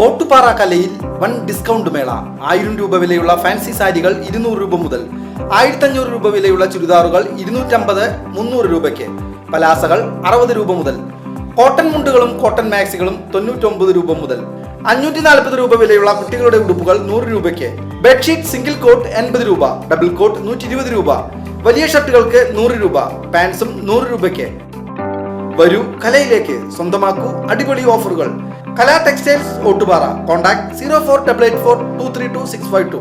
ഓട്ടുപാറ കലയിൽ one discount മേള. ആയിരം രൂപ വിലയുള്ള ഫാൻസി സാരികൾ ഇരുന്നൂറ് രൂപ മുതൽ ആയിരത്തഞ്ഞൂറ് രൂപ വിലയുള്ള ചുരിദാറുകൾ ഇരുന്നൂറ്റമ്പത് മുന്നൂറ് രൂപയ്ക്ക്. പലാസകൾ അറുപത് രൂപ മുതൽ കോട്ടൺ മുണ്ടുകളും കോട്ടൺ മാക്സികളും തൊണ്ണൂറ്റൊമ്പത് രൂപ മുതൽ അഞ്ഞൂറ്റി നാൽപ്പത് രൂപ വിലയുള്ള കുട്ടികളുടെ ഉടുപ്പുകൾ നൂറ് രൂപയ്ക്ക്. ബെഡ്ഷീറ്റ് സിംഗിൾ കോട്ട് എൺപത് രൂപ ഡബിൾ കോട്ട് നൂറ്റി ഇരുപത് രൂപ. വലിയ ഷർട്ടുകൾക്ക് നൂറ് രൂപ പാൻസും നൂറ് രൂപയ്ക്ക്. വരൂ കലയിലേക്ക് സ്വന്തമാക്കൂ അടിപൊളി ഓഫറുകൾ. Kala textiles Ottupara. Contact zero four double eight four two three two six five two.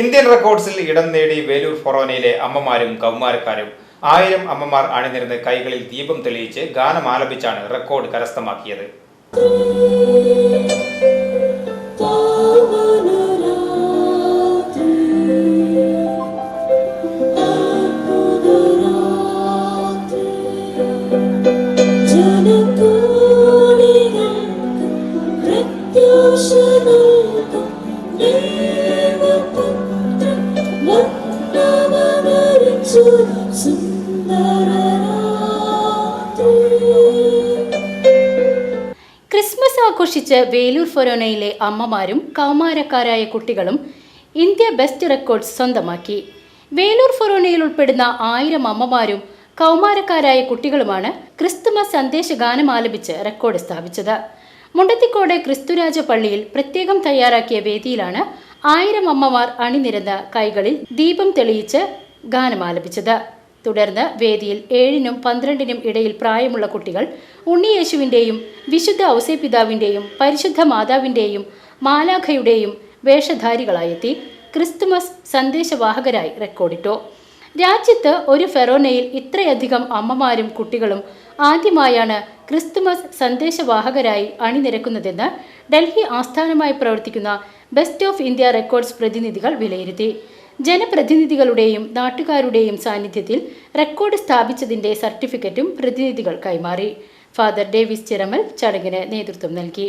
Indian റെക്കോർഡ്സിൽ ഇടം നേടി വേലൂർ ഫൊറോനയിലെ അമ്മമാരും കൗമാരക്കാരും ആയിരം അമ്മമാർ അണിനിരന്ന് കൈകളിൽ ദീപം തെളിയിച്ച് ഗാനം ആലപിച്ചാണ് റെക്കോർഡ് കരസ്ഥമാക്കിയത്. ക്രിസ്മസ് ആഘോഷിച്ച് വേലൂർ ഫൊറോനയിലെ അമ്മമാരും കൗമാരക്കാരായ കുട്ടികളും ഇന്ത്യ ബെസ്റ്റ് റെക്കോർഡ്സ് സ്വന്തമാക്കി. വേലൂർ ഫൊറോനയിൽ ഉൾപ്പെടുന്ന ആയിരം അമ്മമാരും കൗമാരക്കാരായ കുട്ടികളുമാണ് ക്രിസ്തുമസ് സന്ദേശ ഗാനം ആലപിച്ച് റെക്കോർഡ് സ്ഥാപിച്ചത്. മുണ്ടത്തിക്കോട് ക്രിസ്തുരാജ പള്ളിയിൽ പ്രത്യേകം തയ്യാറാക്കിയ വേദിയിലാണ് ആയിരം അമ്മമാർ അണിനിരന്ന കൈകളിൽ ദീപം തെളിയിച്ച് ഗാനമാലപിച്ചത്. തുടർന്ന് വേദിയിൽ ഏഴിനും പന്ത്രണ്ടിനും ഇടയിൽ പ്രായമുള്ള കുട്ടികൾ ഉണ്ണിയേശുവിന്റെയും വിശുദ്ധ ഔസേപിതാവിന്റെയും പരിശുദ്ധ മാതാവിന്റെയും മാലാഖയുടെയും വേഷധാരികളായെത്തി ക്രിസ്തുമസ് സന്ദേശവാഹകരായി റെക്കോർഡിട്ടു. രാജ്യത്ത് ഒരു ഫെറോനയിൽ ഇത്രയധികം അമ്മമാരും കുട്ടികളും ആദ്യമായാണ് ക്രിസ്തുമസ് സന്ദേശവാഹകരായി അണിനിരക്കുന്നതെന്ന് ഡൽഹി ആസ്ഥാനമായി പ്രവർത്തിക്കുന്ന ബെസ്റ്റ് ഓഫ് ഇന്ത്യ റെക്കോർഡ്സ് പ്രതിനിധികൾ വിലയിരുത്തി. ജനപ്രതിനിധികളുടെയും നാട്ടുകാരുടെയും സാന്നിധ്യത്തിൽ റെക്കോർഡ് സ്ഥാപിച്ചതിന്റെ സർട്ടിഫിക്കറ്റും പ്രതിനിധികൾ കൈമാറി. ഫാദർ ഡേവിസ് ചിറമൽ ചടങ്ങിന് നേതൃത്വം നൽകി.